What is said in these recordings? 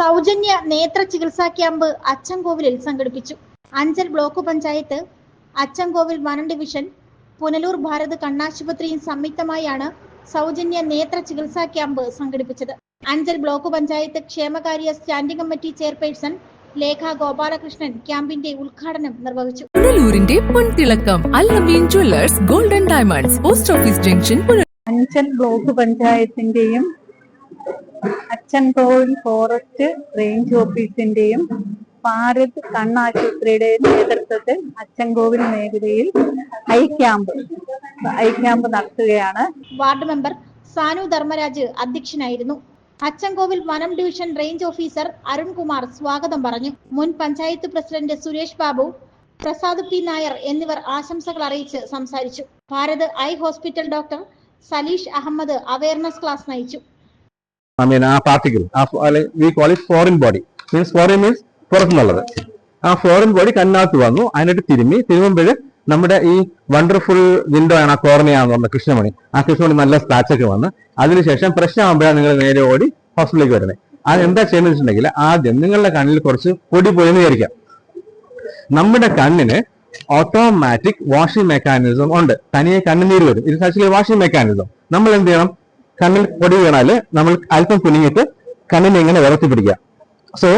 സൗജന്യ നേത്ര ചികിത്സാ ക്യാമ്പ് അച്ചൻകോവിലിൽ സംഘടിപ്പിച്ചു. അഞ്ചൽ ബ്ലോക്ക് പഞ്ചായത്ത് അച്ചൻകോവിൽ വനം ഡിവിഷൻ പുനലൂർ ഭാരത് കണ്ണാശുപത്രിയും സംയുക്തമായാണ് സൗജന്യ നേത്ര ചികിത്സാ ക്യാമ്പ് സംഘടിപ്പിച്ചത്. അഞ്ചൽ ബ്ലോക്ക് പഞ്ചായത്ത് ക്ഷേമകാര്യ standing committee chairperson Lekha Gopalakrishnan ക്യാമ്പിന്റെ ഉദ്ഘാടനം നിർവഹിച്ചു. പുനലൂരിന്റെ പൊൻതിളക്കം Allameen jewellers golden diamonds post office junction Anchal block പഞ്ചായത്തിന്റെയും Achankovil forest range ഓഫീസിന്റെയും ഭാരത് കണ്ണാശുപത്രിയുടെയും നേതൃത്വത്തിൽ അച്ചൻകോവിൽ മേഖലയിൽ ഐ ക്യാമ്പ് ഐ ക്യാമ്പ് നടത്തുകയാണ്. വാർഡ് മെമ്പർ സാനു ധർമ്മരാജ് അധ്യക്ഷനായിരുന്നു. അച്ചൻകോവിൽ വനം ഡിവിഷൻ റേഞ്ച് ഓഫീസർ അരുൺകുമാർ സ്വാഗതം പറഞ്ഞു. മുൻ പഞ്ചായത്ത് പ്രസിഡന്റ് സുരേഷ് ബാബു പ്രസാദ് പി നായർ എന്നിവർ ആശംസകൾ അറിയിച്ച് സംസാരിച്ചു. Bharat eye hospital doctor Saleesh Ahmed awareness class നയിച്ചു. I mean uh particle uh we call it foreign body means foreign means പുറത്തുനിന്നുള്ളത് uh foreign body Kannath വന്നു അതിനായിട്ട് തിരുമ്മി തിരുമുമ്പോൾ നമ്മുടെ ഈ വണ്ടർഫുൾ വിൻഡോ ആണ് ആ കോർണയാന്ന് പറഞ്ഞ കൃഷ്ണമണി. ആ കൃഷ്ണമണി നല്ല സ്ക്രാച്ച് ഒക്കെ വന്ന് അതിനുശേഷം പ്രശ്നമാകുമ്പോഴാണ് നിങ്ങൾ നേരെ ഓടി ഹോസ്പിറ്റലിലേക്ക് വരുന്നത്. അത് എന്താ ചെയ്യുന്നത് വെച്ചിട്ടുണ്ടെങ്കിൽ ആദ്യം നിങ്ങളുടെ കണ്ണിൽ കുറച്ച് പൊടി പോയെന്ന് വിചാരിക്കാം. നമ്മുടെ കണ്ണിന് ഓട്ടോമാറ്റിക് വാഷിംഗ് മെക്കാനിസം ഉണ്ട്. തനിയെ കണ്ണുനീര് വരും. ഇത് ആക്ച്വലി വാഷിംഗ് മെക്കാനിസം നമ്മൾ എന്ത് ചെയ്യണം? കണ്ണിൽ പൊടി വീണാൽ നമ്മൾ അല്പം കുനിഞ്ഞിട്ട് കണ്ണിനെ ഇങ്ങനെ വിറത്തി പിടിക്കുക. സോ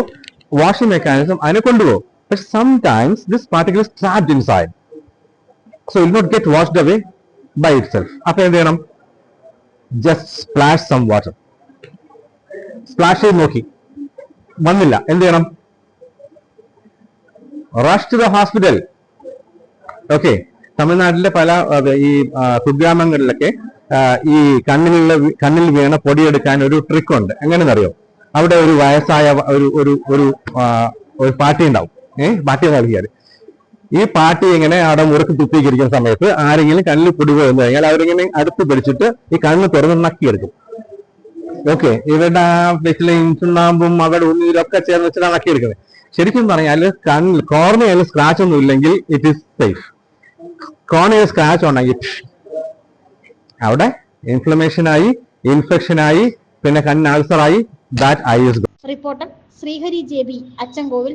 വാഷിംഗ് മെക്കാനിസം അതിനെ കൊണ്ടുപോകും. പക്ഷെ some this particle trapped inside so it'll not get washed away by itself അപ്പൊ എന്ത് ചെയ്യണം? Just splash some water splash ചെയ്ത് നോക്കി. വന്നില്ല. എന്ത് ചെയ്യണം? Rush to the hospital okay തമിഴ്നാട്ടിലെ പല ഈ കുഗ്രാമങ്ങളിലൊക്കെ ഈ കണ്ണിലുള്ള കണ്ണിൽ വീണ പൊടിയെടുക്കാൻ ഒരു ട്രിക്ക് ഉണ്ട്. എങ്ങനെയെന്നറിയോ? അവിടെ ഒരു വയസ്സായ ഒരു ഒരു ഒരു ഒരു പാർട്ടി ഉണ്ടാവും. ഏഹ് പാർട്ടി നൽകിയാൽ ഈ പാർട്ടി ഇങ്ങനെ അവിടെ മുറുക്ക് തുപ്പിക്കിരിക്കുന്ന സമയത്ത് ആരെങ്കിലും കണ്ണിൽ പൊടി പോയെന്ന് കഴിഞ്ഞാൽ അവരിങ്ങനെ അടുത്ത് പിടിച്ചിട്ട് ഈ കണ്ണ് തുറന്ന് നക്കിയെടുക്കും. ഓക്കെ ഇവരുടെ ആ വെച്ചിലെയും ചുണ്ണാമ്പും അവിടെ ഉള്ളിലൊക്കെ ചേർന്ന് വെച്ചിട്ടാണ് നക്കിയെടുക്കുന്നത്. ശരിക്കും പറഞ്ഞാൽ കണ്ണിൽ കോർണയിൽ സ്ക്രാച്ച് ഒന്നും ഇല്ലെങ്കിൽ ഇറ്റ് ഈസ് സേഫ് കോർണയിൽ സ്ക്രാച്ച് ഉണ്ടെങ്കിൽ അവിടെ ഇൻഫ്ലമേഷൻ ആയി ഇൻഫെക്ഷൻ ആയി പിന്നെ കണ്ണിന് ആയി that eye reporter Sreehari J B Achankovil.